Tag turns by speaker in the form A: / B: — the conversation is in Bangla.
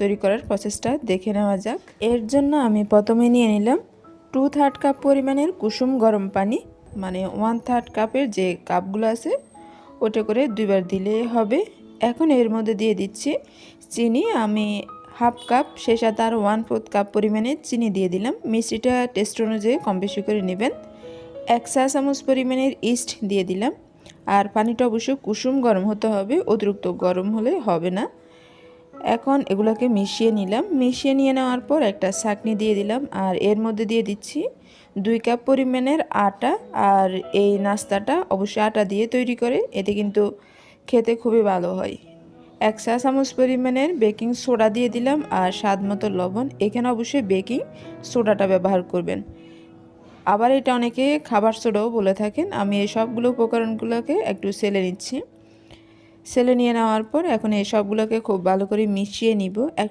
A: তৈরি করার প্রসেসটা দেখে নেওয়া যাক। এর জন্য আমি প্রথমে নিয়ে নিলাম টু থার্ড কাপ পরিমাণের কুসুম গরম পানি মানে ওয়ান থার্ড কাপের যে কাপগুলো আছে, ওটা করে দুইবার দিলে হবে। এখন এর মধ্যে দিয়ে দিচ্ছি চিনি। আমি হাফ কাপ সে সাথে আর ওয়ান ফোর্থ কাপ পরিমাণে চিনি দিয়ে দিলাম। মিষ্টিটা টেস্ট অনুযায়ী কম বেশি করে নেবেন। এক চা চামচ পরিমাণের ইস্ট দিয়ে দিলাম। আর পানিটা অবশ্যই কুসুম গরম হতে হবে, অতিরিক্ত গরম হলে হবে না। এখন এগুলোকে মিশিয়ে নিলাম। মিশিয়ে নিয়ে নেওয়ার পর একটা ছাঁকনি দিয়ে দিলাম আর এর মধ্যে দিয়ে দিচ্ছি দুই কাপ পরিমাণের আটা আর এই নাস্তাটা অবশ্যই আটা দিয়ে তৈরি করে, এতে কিন্তু খেতে খুবই ভালো হয়। এক চা চামচ পরিমাণের বেকিং সোডা দিয়ে দিলাম আর স্বাদ মতো লবণ। এখানে অবশ্যই বেকিং সোডাটা ব্যবহার করবেন। আবার এটা অনেকে খাবার সোডাও বলে থাকেন। আমি এই সবগুলো উপকরণগুলোকে একটু সেলে নিচ্ছি। সেলে নিয়ে নেওয়ার পর এখন এই সবগুলোকে খুব ভালো করে মিশিয়ে নিব। এক